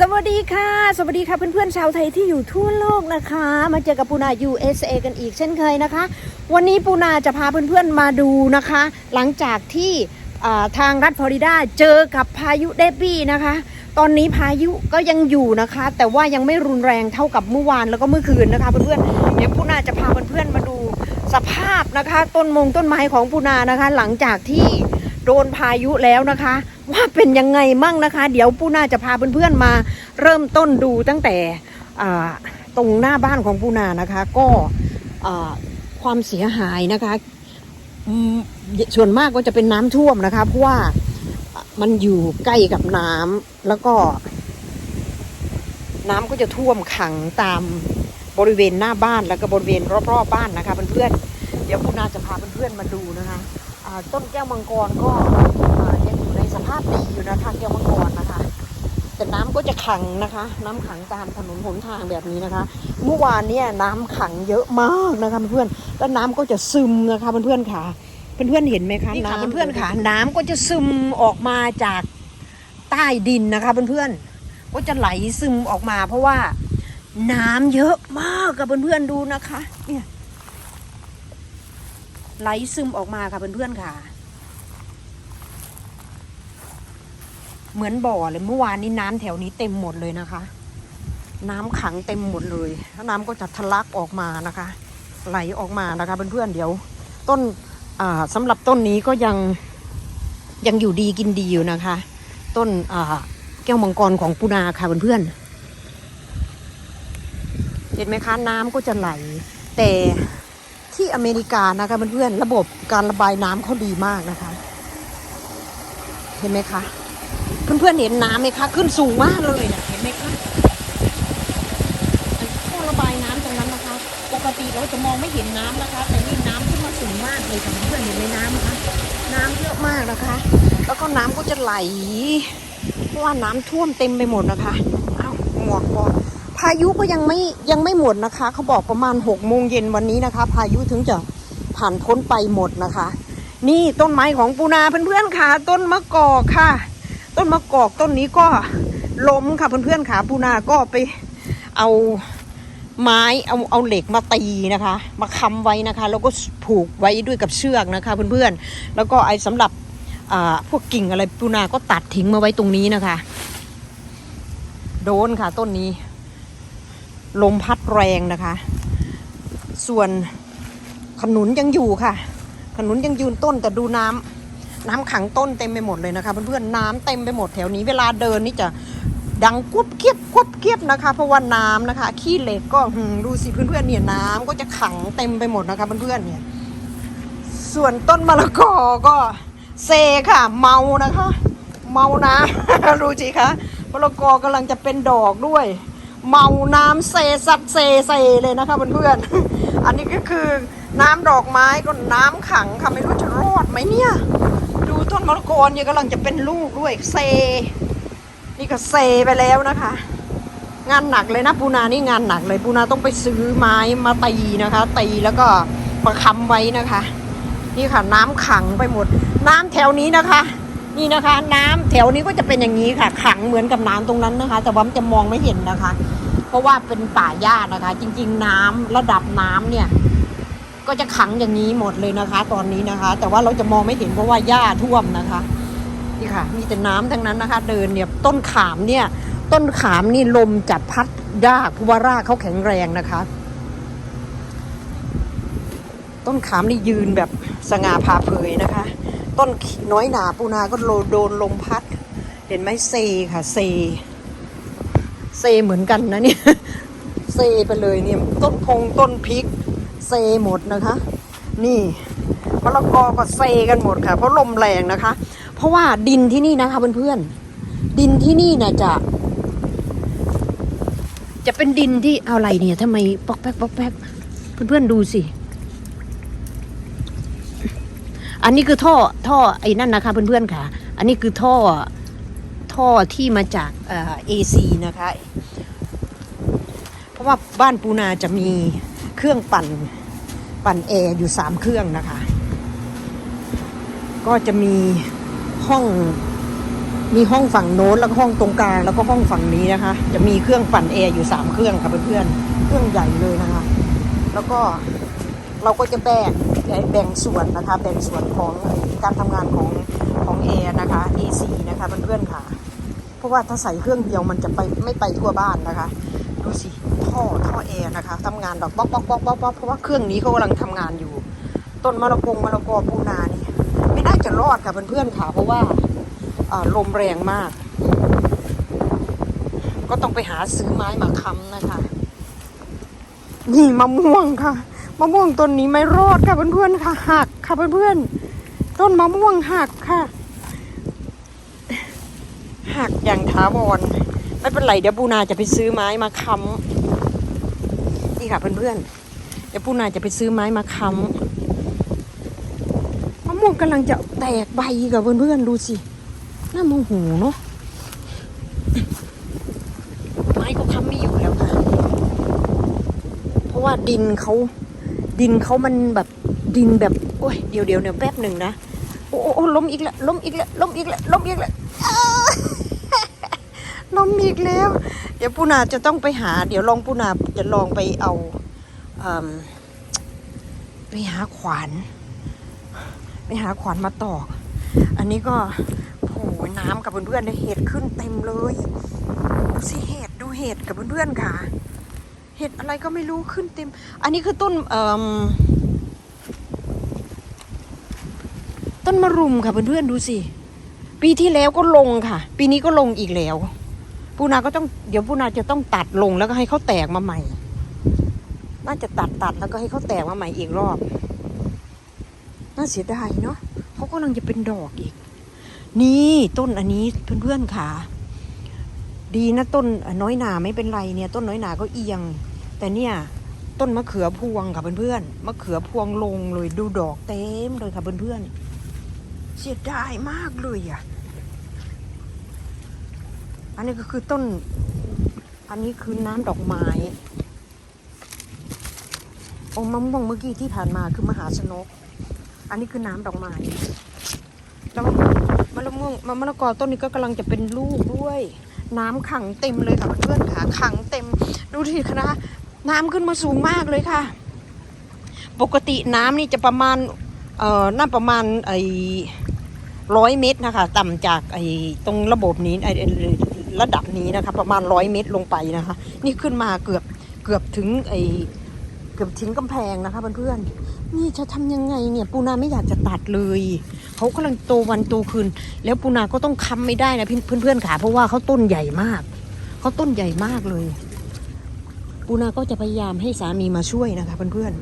สวัสดีค่ะ สวัสดีค่ะเพื่อนๆชาวไทยที่อยู่ทั่วโลกนะคะ มาเจอกับปูนา USA กันอีกเช่นเคยนะคะ วันนี้ปูนาจะพาเพื่อนๆมาดูนะคะ หลังจากที่ทางรัฐฟลอริดาเจอกับพายุเดบบี้นะคะ ตอนนี้พายุก็ยังอยู่นะคะ แต่ว่ายังไม่รุนแรงเท่ากับเมื่อวานแล้วก็เมื่อคืนนะคะ เพื่อนๆเดี๋ยวปูนาจะพาเพื่อนๆมาดูสภาพนะคะ ต้นมงต้นไม้ของปูนานะคะ หลังจากที่โดนพายุแล้วนะคะ ว่าเป็นยังไงมั่งนะคะ เดี๋ยวปูนาจะพาเพื่อนๆมาเริ่มต้นดูตั้งแต่ตรงหน้าบ้านของปูนานะคะ ก็ความเสียหายนะคะส่วนมากก็จะเป็นน้ำท่วมนะคะเพราะว่ามันอยู่ใกล้กับน้ำแล้วก็ น้ำก็จะท่วมขังตามบริเวณหน้าบ้านแล้วก็บริเวณรอบๆบ้านนะคะเพื่อนๆเดี๋ยวปูนาจะพาเพื่อนๆมาดูนะคะต้นแก้วมังกรก็ อ่ายังอยู่ในสภาพดีอยู่นะคะแก้วมังกรนะคะ แต่น้ำก็จะขังนะคะ น้ำขังตามถนนหนทางแบบนี้นะคะ เมื่อวานเนี่ยน้ำขังเยอะมากนะคะเพื่อนๆแล้วน้ำก็จะซึมนะคะเพื่อนๆค่ะเพื่อนๆเห็นไหมคะน้ำเพื่อนๆค่ะ น้ำก็จะซึมออกมาจากใต้ดินนะคะเพื่อนๆก็จะไหลซึมออกมาเพราะว่าน้ำเยอะมากกับเพื่อนๆดูนะคะ เนี่ยไหลซึมออกมาค่ะเพื่อนๆค่ะ เหมือนบ่อเลยเมื่อวานนี้น้ำแถวนี้เต็มหมดเลยนะคะ น้ำขังเต็มหมดเลยแล้วน้ำก็จะทะลักออกมานะคะ ไหลออกมานะคะเพื่อนๆเดี๋ยว ต้นอ่าสำหรับต้นนี้ก็ยังยังอยู่ดีกินดีอยู่นะคะ ต้นแก้วมังกรของปูนาค่ะเพื่อนๆเห็นไหมคะน้ำก็จะไหล แต่ที่อเมริกานะคะเพื่อนๆระบบการระบายน้ำเขาดีมากนะคะ เห็นไหมคะ เพื่อนๆเห็นน้ำไหมคะ ขึ้นสูงมากเลยนะเห็นไหมคะท่อระบายน้ำตรงนั้นนะคะ ปกติเราจะมองไม่เห็นน้ำนะคะ แต่นี่น้ำขึ้นมาสูงมากเลยค่ะเพื่อนๆเห็นไหมน้ำนะคะ น้ำเยอะมากนะคะ แล้วก็น้ำก็จะไหลเพราะว่าน้ำท่วมเต็มไปหมดนะคะอ้าหมวกบอพายุก็ยังไม่ยังไม่หมดนะคะ เขาบอกประมาณหกโมงเย็นวันนี้นะคะ พายุถึงจะผ่านพ้นไปหมดนะคะ นี่ต้นไม้ของปูนาเพื่อนๆค่ะ ต้นมะกอกค่ะ ต้นมะกอกต้นนี้ก็ล้มค่ะเพื่อนๆค่ะปูนาก็ไปเอาไม้เอาเอาเหล็กมาตีนะคะ มาค้ำไว้นะคะ แล้วก็ผูกไว้ด้วยกับเชือกนะคะ เพื่อนๆ แล้วก็ไอ้สำหรับพวกกิ่งอะไรปูนาก็ตัดทิ้งมาไว้ตรงนี้นะคะ โดนค่ะต้นนี้ ลมพัดแรงนะคะ ส่วนขนุนยังอยู่ค่ะ ขนุนยังยืนต้นแต่ดูน้ำ น้ำขังต้นเต็มไปหมดเลยนะคะเพื่อนๆน้ำเต็มไปหมดแถวนี้เวลาเดินนี่จะดังกุบเกียบกุบเกียบนะคะ เพราะว่าน้ำนะคะ ขี้เหล็กก็ดูสิเพื่อนๆเนี่ยน้ำก็จะขังเต็มไปหมดนะคะเพื่อนๆเนี่ย ส่วนต้นมะละกอก็เซค่ะ เมานะคะ เมาน้ำดูสิคะมะละกอกำลังจะเป็นดอกด้วย เมาน้ำเซซัดเซเซเลยนะคะเพื่อนๆอันนี้ก็คือน้ำดอกไม้ก็น้ำขังค่ะไม่รู้จะรอดไหมเนี่ย มะละกอเนี่กำลังจะเป็นลูกด้วยเซ นี่ก็เซไปแล้วนะคะ งานหนักเลยนะปูนานี่งานหนักเลยปูนาต้องไปซื้อไม้มาตีนะคะตีแล้วก็ประคำไว้นะคะ นี่ค่ะน้ำขังไปหมด น้ำแถวนี้นะคะ นี่นะคะ น้ำแถวนี้ก็จะเป็นอย่างนี้ค่ะ ขังเหมือนกับน้ำตรงนั้นนะคะ แต่ว่ามันจะมองไม่เห็นนะคะ เพราะว่าเป็นป่าหญ้านะคะ จริง ๆ น้ำระดับน้ำเนี่ย ก็จะขังอย่างนี้หมดเลยนะคะ ตอนนี้นะคะ แต่ว่าเราจะมองไม่เห็นเพราะว่าหญ้าท่วมนะคะนี่ค่ะ มีแต่น้ำทั้งนั้นนะคะ เดินเนี่ยต้นขามเนี่ย ต้นขามนี่ลมจัดพัดยากเพราะว่ารากเขาแข็งแรงนะคะ ต้นขามนี่ยืนแบบสง่าผ่าเผยนะคะ ต้นน้อยหนาปูนาก็โโดนลมพัด เห็นไหมเซค่ะเซเซเหมือนกันนะเนี่ยเซไปเลยเนี่ยต้นพงต้นพริก เซหมดนะคะ นี่มะละกอก็เซกันหมดค่ะ เพราะลมแรงนะคะ เพราะว่าดินที่นี่นะคะเพื่อนๆดินที่นี่น่ะจะ จะเป็นดินที่เอาอะไรเนี่ยทำไมปอกแป๊กปอกแป๊กเพื่อนๆดูสิอันนี้คือท่อท่อไอ้นั่นนะคะ เพื่อนๆค่ะ อันนี้คือท่อท่อที่มาจากเอ่อ AC นะคะ เพราะว่าบ้านปูนาจะมี เครื่องปั่นปั่นแอร์อยู่สามเครื่องนะคะ ก็จะมีห้องมีห้องฝั่งโน้นแล้วก็ห้องตรงกลางแล้วก็ห้องฝั่งนี้นะคะ จะมีเครื่องปั่นแอร์อยู่สามเครื่องค่ะเพื่อนๆเครื่องใหญ่เลยนะคะ แล้วก็เราก็จะแบ่งแบ่งส่วนนะคะ แบ่งส่วนของการทำงานของของแอร์นะคะ AC นะคะเพื่อนๆค่ะ เพราะว่าถ้าใส่เครื่องเดียวมันจะไปไม่ไปทั่วบ้านนะคะ ดูสิ ท่อท่อแอร์นะคะทำงานแบบป๊อกป๊อกป๊อกป๊อกป๊อกเพราะว่าเครื่องนี้เขากำลังทำงานอยู่ ต้นมะละกงมะละกอปูนานี่ไม่น่าจะรอดค่ะเพื่อนๆค่ะเพราะว่าอ่าลมแรงมาก ก็ต้องไปหาซื้อไม้มาค้ำนะคะ นี่มะม่วงค่ะมะม่วงต้นนี้ไม่รอดค่ะเพื่อนๆค่ะหักค่ะเพื่อนๆต้นมะม่วงหักค่ะหักอย่างถาวร ไม่เป็นไรเดี๋ยวปูนาจะไปซื้อไม้มาค้ำนี่ค่ะเพื่อนๆเดี๋ยวปูนาจะไปซื้อไม้มาค้ำมะม่วงกำลังจะแตกใบกับเพื่อนๆดูสิน่าโมโหเนาะไม้ก็ค้ำไม่อยู่แล้วค่ะ เพราะว่าดินเขาดินเขามันแบบดินแบบโอ้ยเดี๋ยวเดี๋ยวเดี๋ยวแป๊บหนึ่งนะโอ้โอ้ล้มอีกแล้วล้มอีกแล้วล้มอีกแล้วล้มอีกแล้ว ลมอีกแล้ว เดี๋ยวปูนาจะต้องไปหา เดี๋ยวลองปูนาจะลองไปเอาเอิ่มไปหาขวาน ไปหาขวานมาตอก อันนี้ก็โอ้โหน้ำกับเพื่อนๆเนี่ยเห็ดขึ้นเต็มเลยดูสิเห็ดดูเห็ดกับเพื่อนๆค่ะ เห็ดอะไรก็ไม่รู้ขึ้นเต็ม อันนี้คือต้นเอต้นมะรุมค่ะเพื่อนๆดูสิ ปีที่แล้วก็ลงค่ะ ปีนี้ก็ลงอีกแล้ว ปูนาก็ต้องเดี๋ยวปูนาจะต้องตัดลงแล้วก็ให้เขาแตกมาใหม่ น่าจะตัดตัดแล้วก็ให้เขาแตกมาใหม่อีกรอบ น่าเสียดายเนาะเขากำลังจะเป็นดอกอีก นี่ต้นอันนี้เพื่อนๆค่ะ ดีนะต้นน้อยหนาไม่เป็นไรเนี่ย ต้นน้อยหนาก็เอียง แต่เนี่ยต้นมะเขือพวงค่ะเพื่อนๆมะเขือพวงลงเลยดูดอกเต็มเลยค่ะเพื่อนๆเสียดายมากเลยอะ อันนี้ก็คือต้น อันนี้คือน้ำดอกไม้องมะม่วงเมื่อกี้ที่ผ่านมาคือมหาชนก อันนี้คือน้ำดอกไม้ แล้วมะละม่วงมะมะละกอต้นนี้ก็กำลังจะเป็นลูกด้วย น้ำขังเต็มเลยค่ะเพื่อนค่ะขังเต็ม ดูทีคณะน้ำขึ้นมาสูงมากเลยค่ะ ปกติน้ำนี่จะประมาณ เอ่อ น่าประมาณไอ้ร้อยเมตรนะคะ ต่ำจากไอ้ตรงระบบนี้ไอ้ไอ้ ระดับนี้นะคะ ประมาณร้อยเมตรลงไปนะคะ นี่ขึ้นมาเกือบเกือบถึงไอเกือบถึงกำแพงนะคะเพื่อนๆนี่จะทำยังไงเนี่ยปูนาไม่อยากจะตัดเลยเขากำลังโตวันโตคืน แล้วปูนาก็ต้องค้ำไม่ได้นะเพื่อนๆค่ะเพราะว่าเขาต้นใหญ่มากเขาต้นใหญ่มากเลยปูนาก็จะพยายามให้สามีมาช่วยนะคะเพื่อน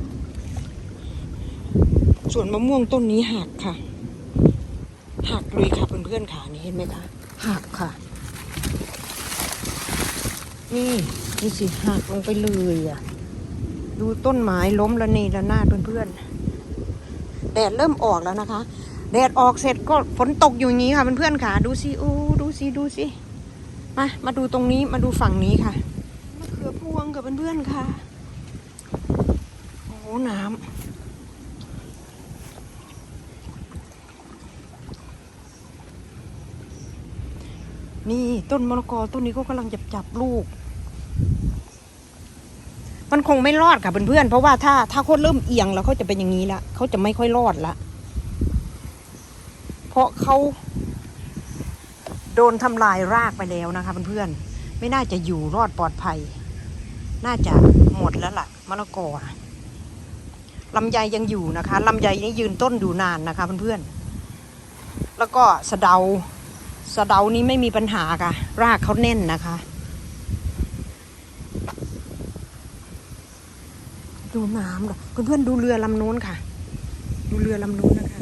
ๆส่วนมะม่วงต้นนี้หักค่ะหักเลยค่ะเพื่อนๆค่ะนี่เห็นไหมคะหักค่ะ นี่นี่สิหักลงไปเลยอะ ดูต้นไม้ล้มละเนระนาดเพื่อนๆแดดเริ่มออกแล้วนะคะแดดออกเสร็จก็ฝนตกอยู่งนี้ค่ะเพื่อนๆค่ะ ดูสิโอ้ดูสิดูสิมามาดูตรงนี้มาดูฝั่งนี้ค่ะมะเขือพวงกับเพื่อนๆค่ะโอ้โหน้ำนี่ต้นมะละกอต้นนี้ก็กำลังจะจับลูก มันคงไม่รอดค่ะเพื่อนๆเพราะว่าถ้าถ้าเขาเริ่มเอียงแล้วเขาจะเป็นอย่างนี้ละเขาจะไม่ค่อยรอดละเพราะเขาโดนทำลายรากไปแล้วนะคะเพื่อนๆไม่น่าจะอยู่รอดปลอดภัย น่าจะหมดแล้วล่ะมะละกออะลำไยยังอยู่นะคะลำไยนี่ยืนต้นอยู่นานนะคะเพื่อนๆแล้วก็สะเดาสะเดานี้ไม่มีปัญหาค่ะ รากเขาแน่นนะคะ ดูน้ำหรอเพื่อนๆดูเรือลำนู้นค่ะ ดูเรือลำนู้นนะคะ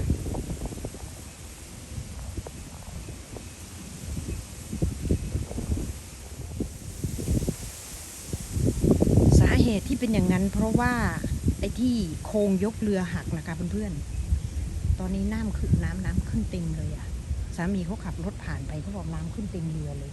สาเหตุที่เป็นอย่างนั้นเพราะว่าไอ้ที่โครงยกเรือหักนะคะเพื่อนๆ ตอนนี้น้ำขึ้นน้ำน้ำขึ้นเต็มเลยอะสามีเขาขับรถผ่านไปเขาบอกน้ำขึ้นเต็มเรือเลย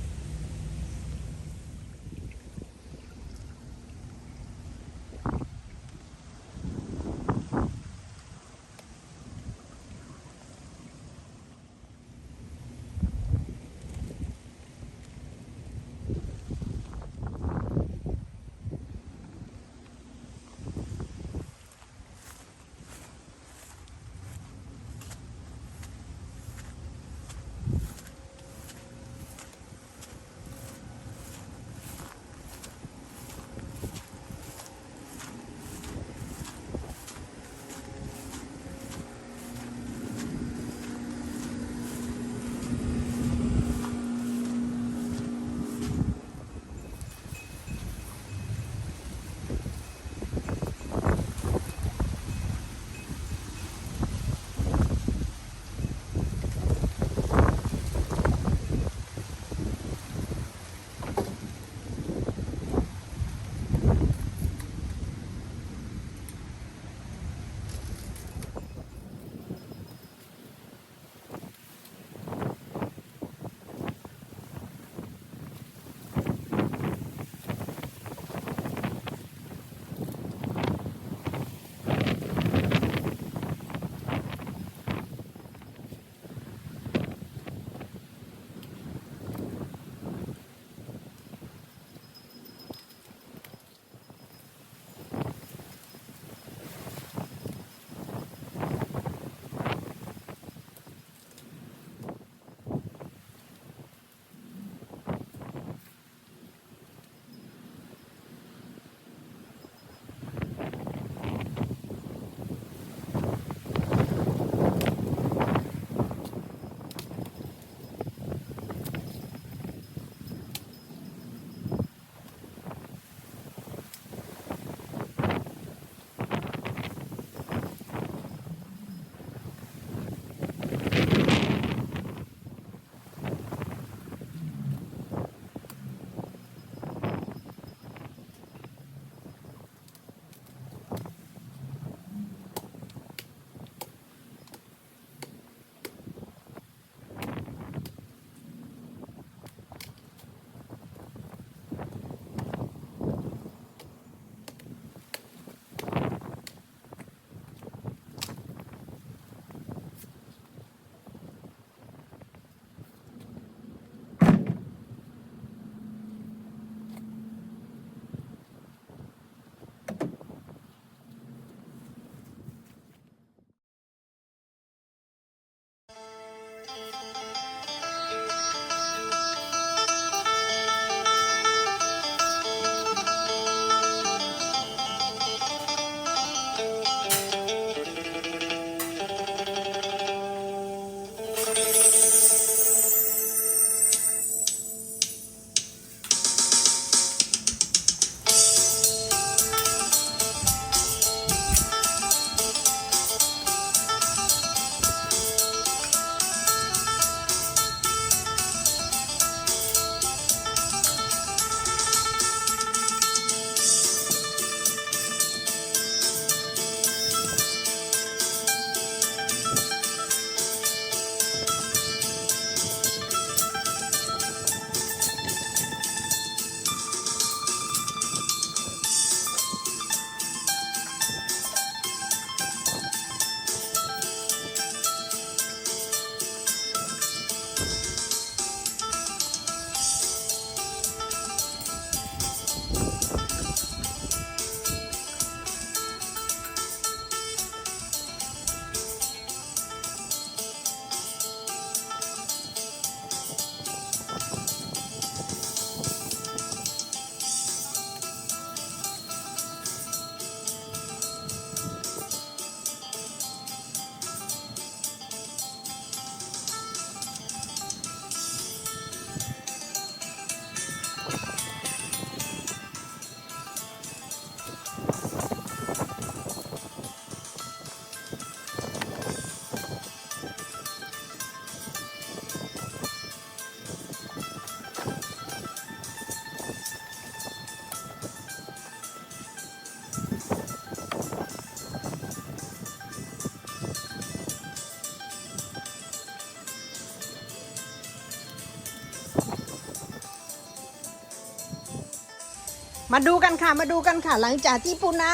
มาดูกันค่ะมาดูกันค่ะ หลังจากที่ปูนา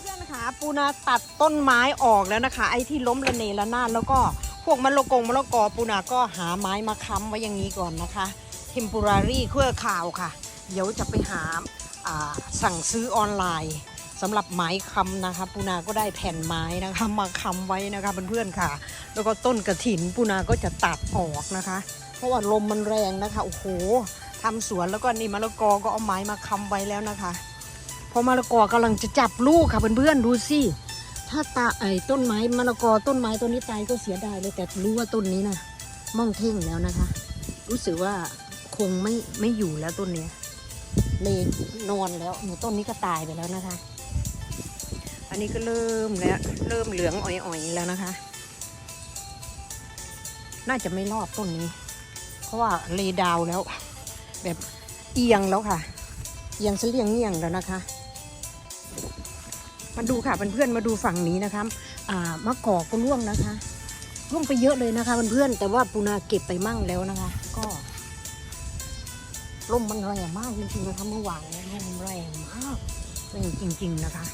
เพื่อนค่ะปูนาตัดต้นไม้ออกแล้วนะคะ ไอ้ที่ล้มระเนระนาดแล้วก็พวกมะละกงมะละกอปูนาก็หาไม้มาค้ำไว้อย่างนี้ก่อนนะคะ temporary เครือข่าวค่ะ เดี๋ยวจะไปหาอ่าสั่งซื้อออนไลน์สำหรับไม้ค้ำนะคะ ปูนาก็ได้แผ่นไม้นะคะมาค้ำไว้นะคะเพื่อนๆค่ะ แล้วก็ต้นกระถินปูนาก็จะตัดออกนะคะ เพราะว่าลมมันแรงนะคะโอ้โห ทำสวนแล้วก็นี่มะละกอก็เอาไม้มาค้ำไว้แล้วนะคะ เพราะมะละกอกำลังจะจับลูกค่ะเพื่อนๆดูสิถ้าตาไอ้ต้นไม้มะละกอต้นไม้ต้นนี้ตายก็เสียดายเลยแต่รู้ว่าต้นนี้นะมองเท่งแล้วนะคะ รู้สึกว่าคงไม่ไม่อยู่แล้วต้นนี้เลยนอนแล้วหนูต้นนี้ก็ตายไปแล้วนะคะ อันนี้ก็เริ่มแล้วเริ่มเหลืองอ่อยๆแล้วนะคะ น่าจะไม่รอดต้นนี้ เพราะว่าเลดาวแล้ว แบบเอียงแล้วค่ะ เอียงเสลียงเงียงแล้วนะคะ มาดูค่ะเพื่อนๆมาดูฝั่งนี้นะคะอ่ามะกอกก็ร่วงนะคะ ร่วงไปเยอะเลยนะคะเพื่อนๆแต่ว่าปูนาเก็บไปมั่งแล้วนะคะ ก็ลมมันแรงมากจริงๆนะคะเมื่อวานลมแรงมากแรงจริง ๆนะคะ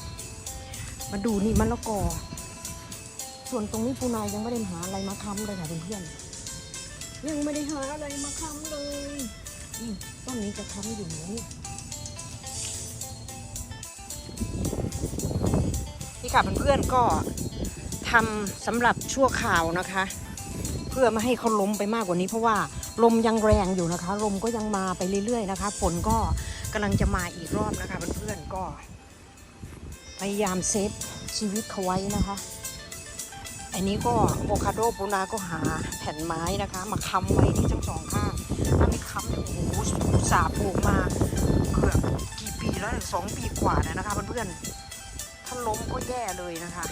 มาดูนี่มะละกอ ส่วนตรงนี้ปูนายังไม่ได้หาอะไรมาค้ำเลยค่ะเพื่อนๆยังไม่ได้หาอะไรมาค้ำเลย ต้นนี้จะค้ำอยู่นี่นี่ค่ะเพื่อนๆก็ทำสำหรับชั่วข่าวนะคะ เพื่อไม่ให้เขาล้มไปมากกว่านี้ เพราะว่าลมยังแรงอยู่นะคะ ลมก็ยังมาไปเรื่อยๆนะคะ ฝนก็กำลังจะมาอีกรอบนะคะเพื่อนๆก็พยายามเซฟชีวิตเขาไว้นะคะ อันนี้ก็โวคาโดปูนาก็หาแผ่นไม้นะคะ มาค้ำไว้ที่ องข้างถ้าไม่ค้ำโอ้โหสาปลูกมาเกือบกี่ปีแล้วสองปีกว่าแล้วนะคะเพื่อนๆถ้าล้มก็แย่เลยนะคะ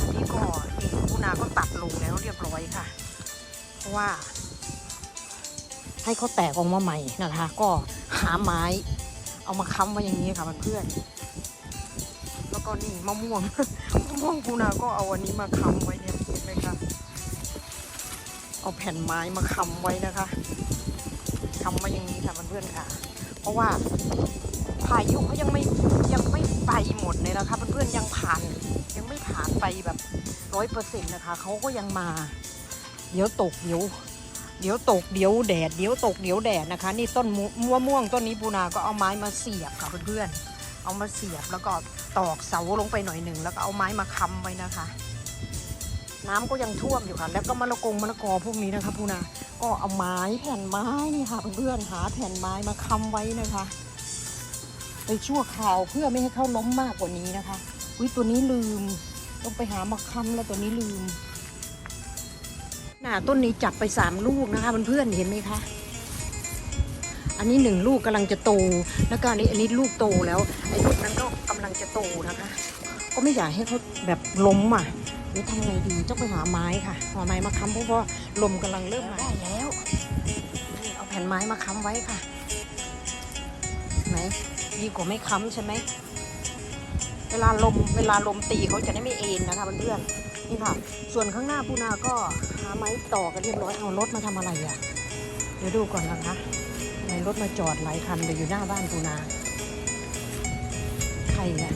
อันนี้ก็นี่ปูนาก็ตัดลงแล้วเรียบร้อยค่ะ เพราะว่า ให้เขาแตกออกมาใหม่นะคะ ก็หาไม้ เอามาค้ำไว้อย่างนี้ค่ะเพื่อนๆแล้วก็นี่มะม่วงมะม่วงปูนาก็เอาอันนี้มาค้ำไว้เนี่ยเห็นไหมคะเอาแผ่นไม้มาค้ำไว้นะคะำไว้อย่างนี้ค่ะเพื่อนๆค่ะ เพราะว่าพายุเขายังไม่ยังไม่ไปหมดเลยนะคะเพื่อนๆยังผ่านยังไม่ผ่านไปแบบร้อยเปอร์เซ็นต์นะคะเขาก็ยังมา เดี๋ยวตกเดี๋ยวเดี๋ยวตกเดี๋ยวแดดเดี๋ยวตกเดี๋ยวแดดนะคะ นี่ต้นมะม่วงต้นนี้ปูนาก็เอาไม้มาเสียบค่ะเพื่อนๆเอามาเสียบแล้วก็ตอกเสาลงไปหน่อยหนึ่งแล้วก็เอาไม้มาค้ำไว้นะคะ น้ำก็ยังท่วมอยู่ค่ะแล้วก็มะละกงมะละกอพวกนี้นะคะพูนาก็เอาไม้แผ่นไม้นี่ค่ะเพื่อนๆหาแผ่นไม้มาค้ำไว้นะคะไปชั่วคราวเพื่อไม่ให้เขาล้มมากกว่านี้นะคะอุ้ยตัวนี้ลืม ต้องไปหามาค้ำแล้วตัวนี้ลืมน่ะต้นนี้จับไปสามลูกนะคะเพื่อนๆเห็นไหมคะอันนี้หนึ่งลูกกำลังจะโต แล้วก็อันนี้อันนี้ลูกโตแล้วไอ้ลูกนั้นก็กำลังจะโตนะคะ ก็ไม่อยากให้เขาแบบล้มอะ เดี๋ยวทำไงดีต้องไปหาไม้ค่ะหาไม้มาค้ำเพราะว่าลมกำลังเริ่มมาได้แล้วนี่เอาแผ่นไม้มาค้ำไว้ค่ะไหนดีกว่าไม่ค้ำใช่ไหมเวลาลมเวลาลมตีเขาจะได้ไม่เอ็นนะคะเพื่อนๆนี่ค่ะ ส่วนข้างหน้าปูนาก็หาไม้ต่อกันเรียบร้อยเอารถมาทำอะไรอะเดี๋ยวดูก่อนนะคะในรถมาจอดหลายคันเลยอยู่หน้าบ้านปูนา ใครเนี่ย